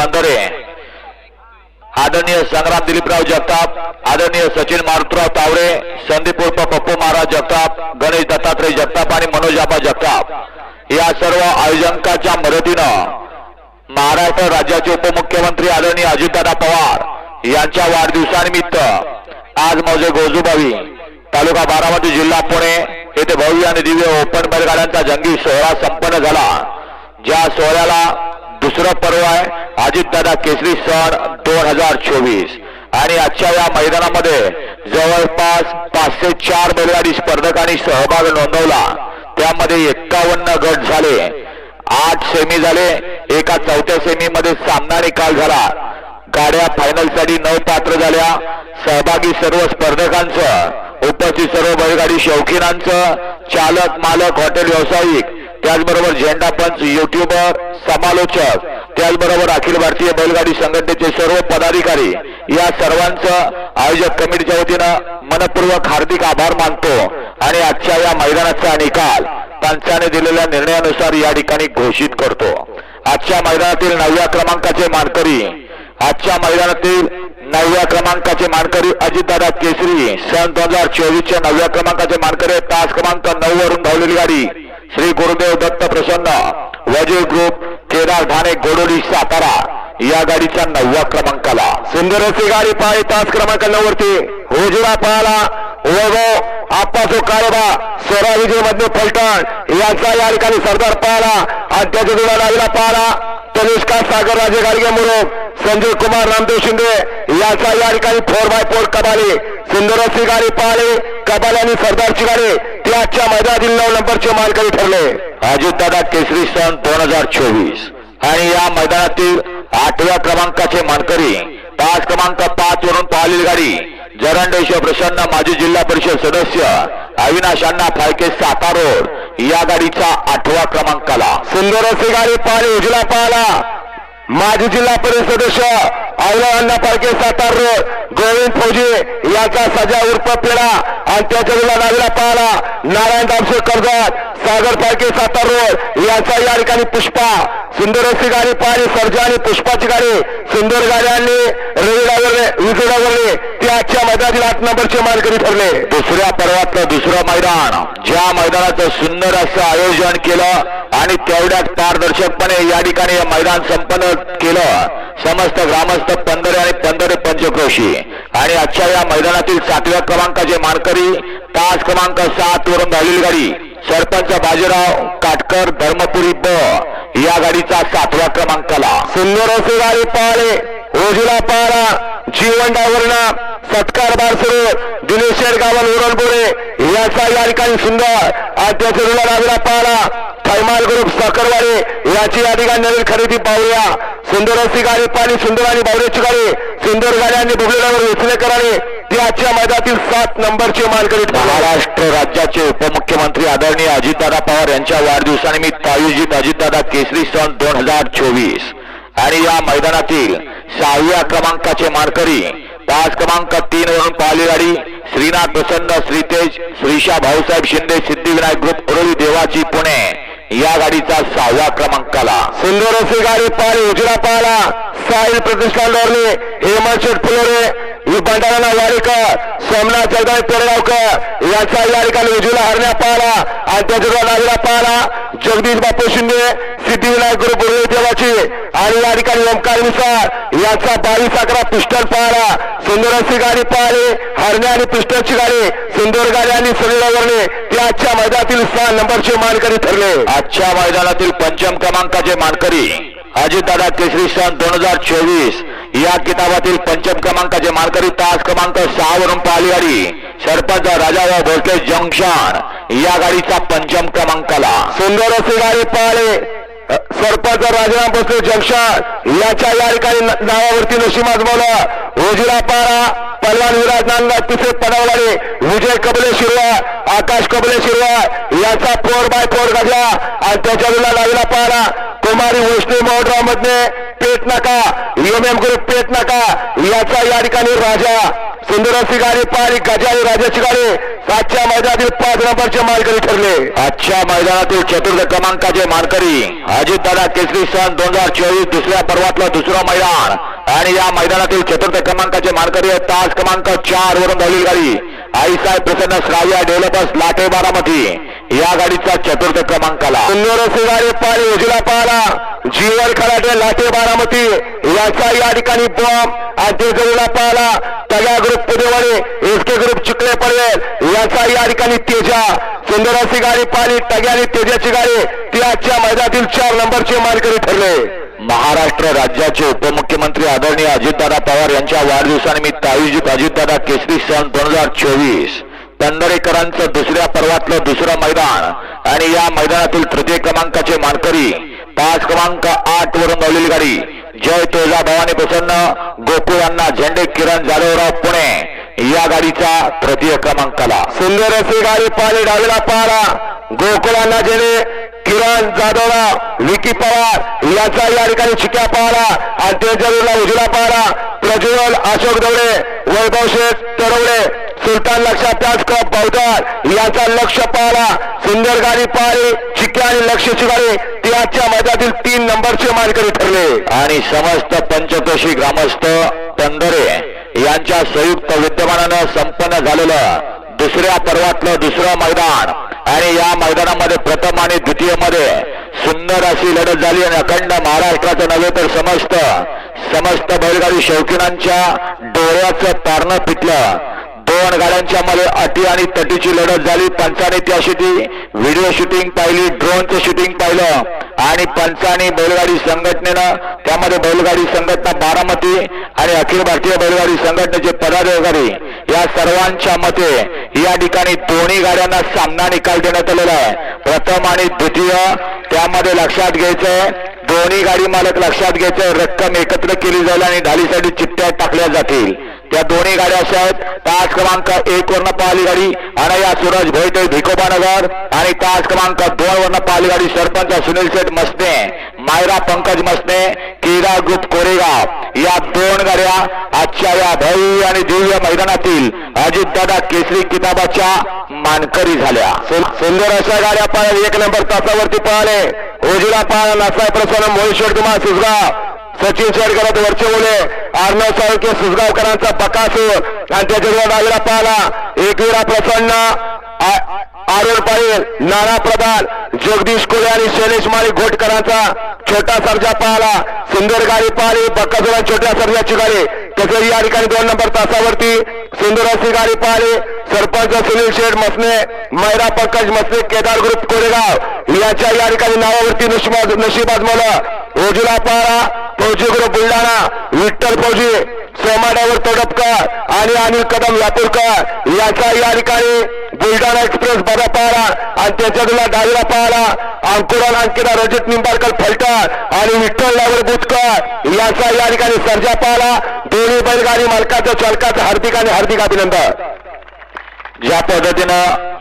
पंधरे आदरणीय संग्राम दिलीपराव जगताप आदरणीय सचिन मारुतराव तावरे संदीप उर्फ पप्पू महाराज जगताप गणेश दत्तात्रय जगताप आणि मनोज आबा जगताप. या सर्व आयोजकांच्या मदतीनं महाराष्ट्र राज्याचे उपमुख्यमंत्री आदरणीय अजितदादा पवार यांच्या वाढदिवसानिमित्त आज मौजे गोजूबावी तालुका बारामती जिल्हा पुणे येथे भव्य आणि दिव्य ओपन बैलगाड्यांचा जंगी सोहळा संपन्न झाला. ज्या सोहळ्याला दुसरं पर्व आहे अजितदादा केसरी सण दोन हजार चोवीस. आणि आजच्या या मैदानामध्ये जवळपास पाचशे चार बैलगाडी स्पर्धकांनी सहभाग नोंदवला. त्यामध्ये एक्कावन्न गट झाले. आठ सेमी झाले. एका चौथ्या सेमी मध्ये सामना निकाल झाला. गाड्या फायनलसाठी नऊ पात्र झाल्या. सहभागी सर्व स्पर्धकांचं उपस्थित सर्व बैलगाडी शौकीनांचं चालक मालक हॉटेल व्यावसायिक त्याचबरोबर झेंडा पंच युट्यूबर समालोचक त्याचबरोबर अखिल भारतीय बैलगाडी संघटनेचे सर्व पदाधिकारी या सर्वांचं आयोजक कमिटीच्या वतीनं मनपूर्वक हार्दिक आभार मानतो. आणि आजच्या या मैदानाचा निकाल पंचाने दिलेल्या निर्णयानुसार या ठिकाणी घोषित करतो. आजच्या मैदानातील नवव्या क्रमांकाचे मानकरी आजच्या मैदानातील नवव्या क्रमांकाचे मानकरी अजितदादा केसरी सन दोन हजार चोवीसच्या नवव्या क्रमांकाचे मानकरी तास क्रमांक नऊ वरून धावलेली गाडी. श्री गुरुदेव दत्त प्रसन्न वजीर ग्रुप केदार ठाणे गोडोली सातारा. या गाडीच्या नवव्या क्रमांकाला. सुंदर अशी गाडी पाळी तास क्रमांक नऊ वरती. उजवा पाहला वैभव आप्पासो कारोबा स्वरा विजय मधले फलटण. याचा या ठिकाणी सरदार पाहला आणि त्याच्या जुना लागला पाहला तनिष्का सागर राजे गाडगे मुरुक संजय कुमार रामदेव शिंदे. याचा या ठिकाणी फोर बाय फोर कबाली. सुंदर अशी गाडी पाहिली कबाली आणि सरदारची गाडी. ती आजच्या मैदानातील नऊ नंबरचे मालकरी ठरले. अजितदादा केसरी सन दोन हजार चोवीस. आणि या मैदानातील आठव्या क्रमांकाचे मानकरी पाच क्रमांक पाच वरून पाहिलेली गाडी जरंडेश्वर प्रसन्न माजी जिल्हा परिषद सदस्य अविनाश अण्णा फाळके साता रोड या गाडीचा आठव्या क्रमांकाला. सुंदर अशी गाडी पाहिली उजला पाहिला. माजी जिल्हा परिषद सदस्य अविनाश अण्णा पारखे सातार रोड गोविंद फौजी याचा सजा उर्फ पेढा. आणि त्याच्या जिल्हा नागला नारायण दामशे कर्जत सागर पालके सातार रोड याचा या ठिकाणी पुष्पा. सुंदर अशी गाडी पाहिली. सर्जा आणि पुष्पाची गाडी. सुंदर गाड्यांनी रवी डावरले ते आजच्या मैदानातील आठ नंबरचे मानकरी ठरले. दुसऱ्या पर्वातलं दुसरं मैदान. ज्या मैदानाचं सुंदर असं आयोजन केलं आणि तेवढ्याच पारदर्शकपणे या ठिकाणी हे मैदान संपन्न केलं. समस्त ग्रामस्थ पंधरे आणि पंधरे पंचक्रोशी आणि आजच्या या मैदानातील सातव्या क्रमांकाचे मानकरी तास क्रमांक सात वरून धावलेली गाडी सरपंच बाजीराव काटकर धर्मपुरी ब. या गाडीचा सातव्या क्रमांकाला. सुंदर असे गाडी पाहले रोजीला पाहला जीवन डावरणा सत्कार बारसरो दिनेश शेरगावन उरणपुरे याचा या ठिकाणी सुंदर आद्याचा रुला लागला थैमाल ग्रुप साखरवाडे याची या ठिकाणी नवीन खरेदी पाहूया. सुंदर अशी गाडी पाणी सुंदर आणि बावऱ्याची गाडी सुंदर गाड्यांनी बुगलेल्यावर वेचले करावे. ती आजच्या मैदानातील सात नंबरची मालकरी महाराष्ट्र राज्याचे उपमुख्यमंत्री आदरणीय अजितदादा पवार यांच्या वाढदिवसानिमित्त आयोजित अजितदादा केसरी सन दोन हजार चोवीस. आणि या मैदानातील सहाव्या क्रमांकाचे मानकरी. पाच क्रमांक तीन वरून पाहिली गाडी. श्रीनाथ प्रसन्न श्रीतेज श्रीशा भाऊसाहेब शिंदे सिद्धिविनायक ग्रुप उरळी देवाची पुणे. या गाडीचा सहाव्या क्रमांकाला. सुंदर असे गाडी पाळी उजरा पाहला साहिल प्रतिष्ठान डोरले हेमंत शेठ फुलोरे भंडारा वाडेकर सोमनाथ चौधरी पेरगावकर यांचा या ठिकाणी उजवीला हरण्या पाहिला आणि त्याच्या नागरा पाहिला जगदीश बापू शिंदे सिद्धिविनायक गुरु बुरवे देवाची आणि या ठिकाणी ओंकार मिसाळ याचा बावीस अकरा पिस्टल पाहिला सुंदरची गाडी पाहिली हरण्या आणि पिस्टलची गाडी सुंदर गाडी आणि सुनील ते आजच्या मैदानातील सहा नंबरचे मानकरी ठरले आजच्या मैदानातील पंचम क्रमांकाचे मानकरी अजितदादा केसरी सन दोन हजार चोवीस या किताबातील पंचम क्रमांकाचे मानकरी तास क्रमांक सहा वरून पाहिली गाडी. सरपंच राजाराव भोसले जंक्शन. या गाडीचा पंचम क्रमांकाला. सुंदर असे गाडी पाहिले. सरपंच राजाराम भोसले जंक्शन. याच्या या ठिकाणी नावावरती नशीब आजमावलं. उजिरा पारा पलवान विराज नांदगाव तिसरे पडावलाडे विजय कबले शिरवा आकाश कबले शिरवा याचा फोर बाय फोर घडला आणि त्याच्या वेळेला लागला पाहला कुमारी वैष्णवी मोहनराव मधने पेट नका एम एम ग्रुप पेट नका याचा या ठिकाणी राजा सुंदरसी गाडी पारी गजारी राजाची गाडी सातच्या मैदानातील पाच नंबरचे मालकरी ठरले. आजच्या मैदानातील चतुर्थ क्रमांकाचे मानकरी अजितदादा केसरी सन दोन हजार चोवीस दुसऱ्या पर्वातला दुसरा मैदान. आणि या मैदानातील चतुर्थ क्रमांकाचे मानकरी आहेत तास क्रमांक चार वरून धावली गाडी. आईसाहेब प्रसन्न श्राव्या डेव्हलपर्स लाटे बारामती या गाडीचा चतुर्थ क्रमांकाला. सुंदरसी गाडी पारी उजला पाहला जीवन खराटे लाटे बारामती. याचा या ठिकाणी बॉम्ब आणि जरूला पाहला तगा group Pudewadi S K group Chikhale Padwel याचा या ठिकाणी तेजा. सुंदरसी गाडी पाहिली टग्या आणि तेजाची गाडी ती आजच्या मैदानातील चार नंबरचे मानकरी ठरले. महाराष्ट्र राज्याचे उपमुख्यमंत्री आदरणीय अजितदादा पवार यांच्या वाढदिवसानिमित्त आयोजित अजितदादा केसरी सन दोन हजार चोवीस. पंढरेकरांचं दुसऱ्या पर्वातलं दुसरं मैदान. आणि या मैदानातील तृतीय क्रमांकाचे मानकरी पाच क्रमांक आठ वरून धावलेली गाडी. जय तुळजा भवानी प्रसन्न. गोकुळांना झेंडे किरण जाधवराव पुणे. या गाडीचा तृतीय क्रमांकाला. सुंदर अशी गाडी पाहिली डावीला पाहला गोकुळांना झेंडे किरण जाधवराव विकी पवार याचा या ठिकाणी चिक्या पाहला आणि ते जरूरला उजला पाहला प्रज्वल अशोक दवडे वैभव शेख तरवडे सुलतान लक्षात त्याच कप बौद्धार याचा लक्ष पाहला सुंदर गाडी पाळी चिक्या आणि लक्षची गाडी ती आजच्या मैदानातील तीन नंबरचे मानकरी ठरले. आणि समस्त पंचकोशी ग्रामस्थ तंदरे यांच्या संयुक्त विद्यमानानं संपन्न झालेलं दुसऱ्या पर्वातलं दुसरं मैदान. आणि या मैदानामध्ये प्रथम आणि द्वितीयमध्ये सुंदर अशी लढत झाली आणि अखंड महाराष्ट्राचं नव्हे तर समस्त समस्त बैलगाडी शौकीनांच्या डोळ्याचं तारणं पिटलं दोन गाड्यांच्या मध्ये अटी आणि तटीची लढत झाली. पंचाने त्याशी ती व्हिडिओ शूटिंग पाहिली ड्रोनचं शूटिंग पाहिलं. आणि पंचाने बैलगाडी संघटनेनं त्यामध्ये बैलगाडी संघटना बारामती आणि अखिल भारतीय बैलगाडी संघटनेचे पदाधिकारी या सर्वांच्या मते या ठिकाणी दोन्ही गाड्यांना सामना निकाल देण्यात आलेला आहे. प्रथम आणि द्वितीय त्यामध्ये लक्षात घ्यायचंय दोन्ही गाडी मालक लक्षात घ्यायचं. रक्कम एकत्र केली जाईल आणि ढालीसाठी चिठ्ठ्या टाकल्या जातील. त्या दोन्ही गाड्या अशा आहेत. तास क्रमांक एक वरनं पाहिली गाडी. अनया सूरज भोईटे भिकोबानगर. आणि तास क्रमांक दोन वरनं पाहिली गाडी सरपंच सुनील शेठ मसने मायरा पंकज मसने केदा ग्रुप कोरेगाव. या दोन गाड्या आजच्या या भव्य आणि दिव्य मैदानातील अजितदादा केसरी किताबाच्या मानकरी झाल्या. सुंदर अशा गाड्या पाहिल्या एक नंबर तासावरती पळाले. ओजीला पाहला नासाय प्रसन्न मोहेश्वर कुमार सुसगाव सचिन शेडकरात वरचे ओले. अर्णव साळके सुसगावकरांचा बकासूर. आणि त्याच्या डावीला पाहला प्रसन्न. आ- पाटील नाना प्रधान जगदीश कोळे आणि शैलेश माळी घोटकरांचा छोटा सर्जा पाहला. सुंदर गाडी पाहली. बक्कासूर छोट्या सर्जाची गाडी. तसेच या ठिकाणी दोन नंबर तासावरती सुंदर अशी गाडी पाहली. सरपंच सुनील शेठ मसने मैरा पंकज मसने केदार ग्रुप कोरेगाव. याच्या या ठिकाणी नावावरती नशिबाज नशिबाज मला ओजुला पाहला. फौजी ग्रुप बुलढाणा. विठ्ठल फौजी. सोमाड्यावर तडपकर आणि अनिल कदम लातूरकर याचा या ठिकाणी बुलढाणा एक्सप्रेस बरा पाहला आणि त्याच्यातला डावीला पाहला. अंकुरान अंकिता रजत निंबाळकर फलटर आणि विठ्ठल लावर बुचकर याचा या ठिकाणी सर्जा पाहला. दोन्ही बैलगाडी मालकाचं चालकाचं हार्दिक आणि हार्दिक अभिनंदन. ज्या पद्धतीनं